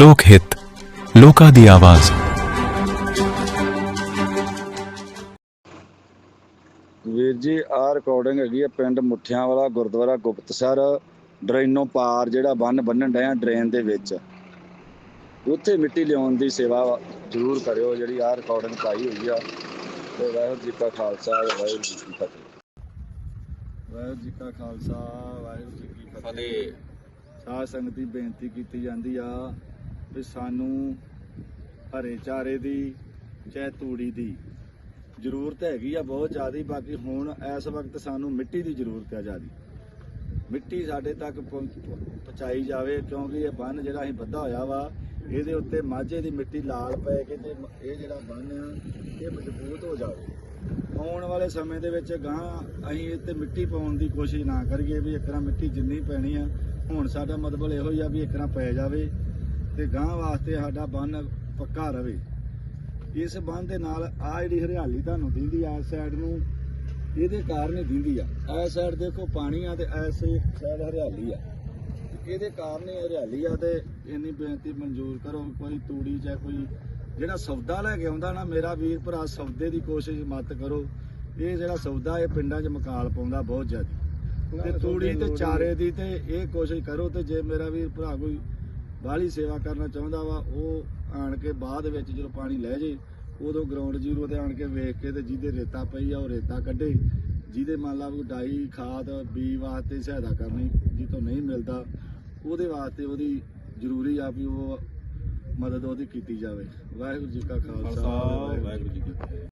ਲੋਕ ਹਿੱਤ ਲੋਕਾਂ ਦੀ ਆਵਾਜ਼। ਵੀਰ ਜੀ ਆਹ ਰਿਕਾਰਡਿੰਗ ਹੈਗੀ ਹੈ ਪਿੰਡ ਮੁੱਠਿਆਂ ਵਾਲਾ ਗੁਰਦੁਆਰਾ ਗੁਪਤਸਰ ਡਰੇਨੋਂ ਪਾਰ ਜਿਹੜਾ ਬੰਨ ਬੰਨਣ ਡਿਆ ਡਰੇਨ ਦੇ ਵਿੱਚ। ਉੱਥੇ ਮਿੱਟੀ ਲਿਆਉਣ ਦੀ ਸੇਵਾ ਜ਼ਰੂਰ ਕਰਿਓ ਜਿਹੜੀ ਆਹ ਰਿਕਾਰਡਿੰਗ ਪਾਈ ਹੋਈ ਆ। ਤੇ ਵਾਹਿਗੁਰੂ ਜੀ ਕਾ ਖਾਲਸਾ ਵਾਹਿਗੁਰੂ ਜੀ ਕੀ ਫਤਿਹ। ਵਾਹਿਗੁਰੂ ਜੀ ਕਾ ਖਾਲਸਾ ਵਾਹਿਗੁਰੂ ਜੀ ਕੀ ਫਤਿਹ। ਸਾਧ ਸੰਗਤ ਦੀ ਬੇਨਤੀ ਕੀਤੀ ਜਾਂਦੀ ਆ। ਵੀ ਸਾਨੂੰ ਹਰੇ ਚਾਰੇ ਦੀ, ਚਾਹੇ ਤੂੜੀ ਦੀ ਜ਼ਰੂਰਤ ਹੈਗੀ ਆ ਬਹੁਤ ਜ਼ਿਆਦਾ, ਬਾਕੀ ਹੁਣ ਇਸ ਵਕਤ ਸਾਨੂੰ ਮਿੱਟੀ ਦੀ ਜ਼ਰੂਰਤ ਆ ਜ਼ਿਆਦੀ। ਮਿੱਟੀ ਸਾਡੇ ਤੱਕ ਪਹੁੰ- ਪਹੁੰਚਾਈ ਜਾਵੇ, ਕਿਉਂਕਿ ਇਹ ਬੰਨ ਜਿਹੜਾ ਅਸੀਂ ਬੱਧਾ ਹੋਇਆ ਵਾ, ਇਹਦੇ ਉੱਤੇ ਮਾਝੇ ਦੀ ਮਿੱਟੀ ਲਾਲ ਪੈ ਕੇ ਤੇ ਇਹ ਜਿਹੜਾ ਬੰਨ ਆ, ਇਹ ਮਜ਼ਬੂਤ ਹੋ ਜਾਵੇ। ਆਉਣ ਵਾਲੇ ਸਮੇਂ ਦੇ ਵਿੱਚ ਗਾਂ ਅਸੀਂ ਇੱਥੇ ਮਿੱਟੀ ਪਾਉਣ ਦੀ ਕੋਸ਼ਿਸ਼ ਨਾ ਕਰੀਏ ਵੀ ਇੱਕ ਮਿੱਟੀ ਜਿੰਨੀ ਪੈਣੀ ਆ, ਹੁਣ ਸਾਡਾ ਮਤਲਬ ਇਹੋ ਹੀ ਆ ਵੀ ਇੱਕ ਪੈ ਜਾਵੇ। ਤੇ ਗਾਂ ਵਾਸਤੇ ਸਾਡਾ ਬੰਨ ਪੱਕਾ ਰਵੇ। ਇਸ ਬੰਨ ਦੇ ਨਾਲ ਆ ਜਿਹੜੀ ਹਰਿਆਲੀ ਤੁਹਾਨੂੰ ਦਿੰਦੀ ਆ ਸਾਈਡ ਨੂੰ ਇਹਦੇ ਕਾਰਨ ਹੀ ਦਿੰਦੀ ਆ। ਇਸ ਸਾਈਡ ਦੇਖੋ ਪਾਣੀ ਆ ਤੇ ਇਸ ਸਾਈਡ ਹਰਿਆਲੀ ਆ। ਇਹਦੇ ਕਾਰਨ ਹੀ ਹਰਿਆਲੀ ਆ ਤੇ ਇੰਨੀ ਬੇਨਤੀ ਮਨਜ਼ੂਰ ਕਰੋ ਕੋਈ ਤੂੜੀ ਜਾਂ ਕੋਈ ਜਿਹੜਾ ਸੌਦਾ ਲੈ ਕੇ ਆਉਂਦਾ ਨਾ ਮੇਰਾ ਵੀਰ ਭਰਾ ਸੌਦੇ ਦੀ ਕੋਸ਼ਿਸ਼ ਮਤ ਕਰੋ। ਇਹ ਜਿਹੜਾ ਸੌਦਾ ਇਹ ਪਿੰਡਾਂ 'ਚ ਮਕਾਲ ਪਾਉਂਦਾ ਬਹੁਤ ਜ਼ਿਆਦਾ। ਤੇ ਤੂੜੀ ਤੇ ਚਾਰੇ ਦੀ ਤੇ ਇਹ ਕੋਸ਼ਿਸ਼ ਕਰੋ ਤੇ ਜੇ ਮੇਰਾ ਵੀਰ ਭਰਾ ਕੋਈ ਬਾਹਲੀ ਸੇਵਾ ਕਰਨਾ ਚਾਹੁੰਦਾ ਵਾ ਉਹ ਆਣ ਕੇ ਬਾਅਦ ਵਿੱਚ ਜਦੋਂ ਪਾਣੀ ਲੈ ਜੇ ਉਦੋਂ ਗਰਾਊਂਡ ਜ਼ੀਰੋ ਤੇ ਆਣ ਕੇ ਵੇਖ ਕੇ ਤੇ ਜਿਹਦੇ ਰੇਤਾ ਪਈ ਆ ਉਹ ਰੇਤਾ ਕੱਢੇ। ਜਿਹਦੇ ਮੰਨ ਲਾ ਕੋਈ ਡਾਈ ਖਾਦ ਬੀ ਵਾਸਤੇ ਸਹਾਇਤਾ ਕਰਨੀ ਜਿੱਥੋਂ ਨਹੀਂ ਮਿਲਦਾ ਉਹਦੇ ਵਾਸਤੇ ਉਹਦੀ ਜ਼ਰੂਰੀ ਆ ਵੀ ਉਹ ਮਦਦ ਉਹਦੀ ਕੀਤੀ ਜਾਵੇ। ਵਾਹਿਗੁਰੂ ਜੀ ਕਾ ਖਾਲਸਾ ਵਾਹਿਗੁਰੂ ਜੀ ਕੀ ਫਤਿਹ।